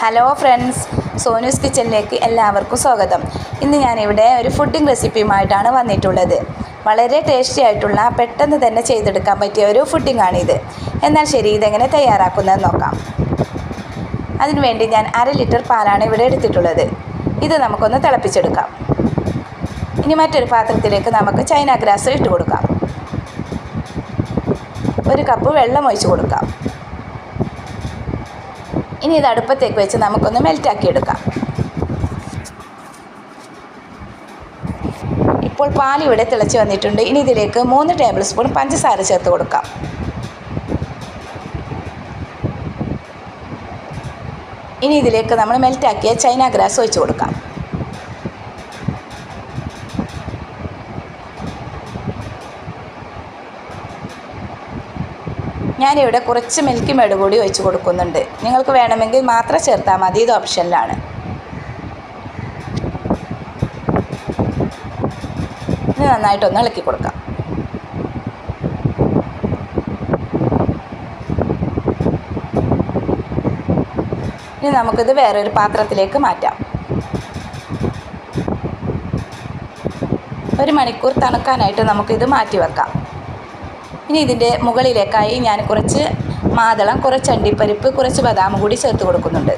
Hello friends Sonu's കിച്ചണിലേക്ക് എല്ലാവർക്കും സ്വാഗതം. ഇന്ന് ഞാനിവിടെ ഒരു ഫുഡിങ് റെസിപ്പിയുമായിട്ടാണ് വന്നിട്ടുള്ളത്. വളരെ ടേസ്റ്റി ആയിട്ടുള്ള പെട്ടെന്ന് തന്നെ ചെയ്തെടുക്കാൻ പറ്റിയ ഒരു ഫുഡിംഗ് ആണിത്. എന്നാൽ ശരി ഇതെങ്ങനെ തയ്യാറാക്കുന്നതെന്ന് നോക്കാം. അതിനുവേണ്ടി ഞാൻ അര ലിറ്റർ പാലാണ് ഇവിടെ എടുത്തിട്ടുള്ളത്. ഇത് നമുക്കൊന്ന് തിളപ്പിച്ചെടുക്കാം. ഇനി മറ്റൊരു പാത്രത്തിലേക്ക് നമുക്ക് ചൈന ഗ്രാസ് ഇട്ട് കൊടുക്കാം. ഒരു കപ്പ് വെള്ളം ഒഴിച്ച് കൊടുക്കാം. ഇനി ഇത് അടുപ്പത്തേക്ക് വെച്ച് നമുക്കൊന്ന് മെൽറ്റാക്കി എടുക്കാം ഇപ്പോൾ പാൽ ഇവിടെ തിളച്ച് വന്നിട്ടുണ്ട്. ഇനി ഇതിലേക്ക് മൂന്ന് ടേബിൾ സ്പൂൺ പഞ്ചസാര ചേർത്ത് കൊടുക്കാം. ഇനി ഇതിലേക്ക് നമ്മൾ മെൽറ്റാക്കിയ ചൈന ഗ്രാസ് ഒഴിച്ച് കൊടുക്കാം. ഞാനിവിടെ കുറച്ച് മിൽക്ക് മേട് കൂടി ഒഴിച്ച് കൊടുക്കുന്നുണ്ട്. നിങ്ങൾക്ക് വേണമെങ്കിൽ മാത്രം ചേർത്താൽ മതി ഇത് ഓപ്ഷനിലാണ് ഇത് നന്നായിട്ടൊന്ന് ഇളക്കി കൊടുക്കാം. ഇനി നമുക്കിത് വേറൊരു പാത്രത്തിലേക്ക് മാറ്റാം. ഒരു മണിക്കൂർ തണുക്കാനായിട്ട് നമുക്കിത് മാറ്റി വെക്കാം ഇനി ഇതിന്റെ മുകളിലേക്കായി ഞാൻ കുറച്ച് മാതളം കുറച്ച് അണ്ടിപ്പരിപ്പ് കുറച്ച് ബദാം കൂടി ചേർത്ത് കൊടുക്കുന്നുണ്ട്.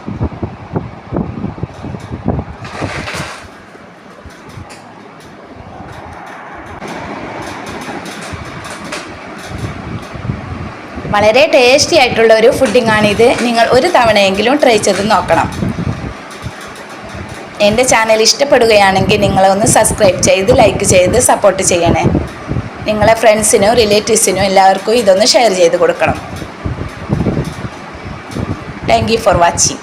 വളരെ ടേസ്റ്റി ആയിട്ടുള്ള ഒരു ഫുഡിംഗ് ആണിത്. നിങ്ങൾ ഒരു തവണയെങ്കിലും ട്രൈ ചെയ്ത് നോക്കണം. എന്റെ ചാനൽ ഇഷ്ടപ്പെടുകയാണെങ്കിൽ നിങ്ങളൊന്ന് സബ്സ്ക്രൈബ് ചെയ്ത് ലൈക്ക് ചെയ്ത് സപ്പോർട്ട് ചെയ്യണേ. നിങ്ങളെ ഫ്രണ്ട്സിനും റിലേറ്റീവ്സിനും എല്ലാവർക്കും ഇതൊന്ന് ഷെയർ ചെയ്ത് കൊടുക്കണം. Thank for watching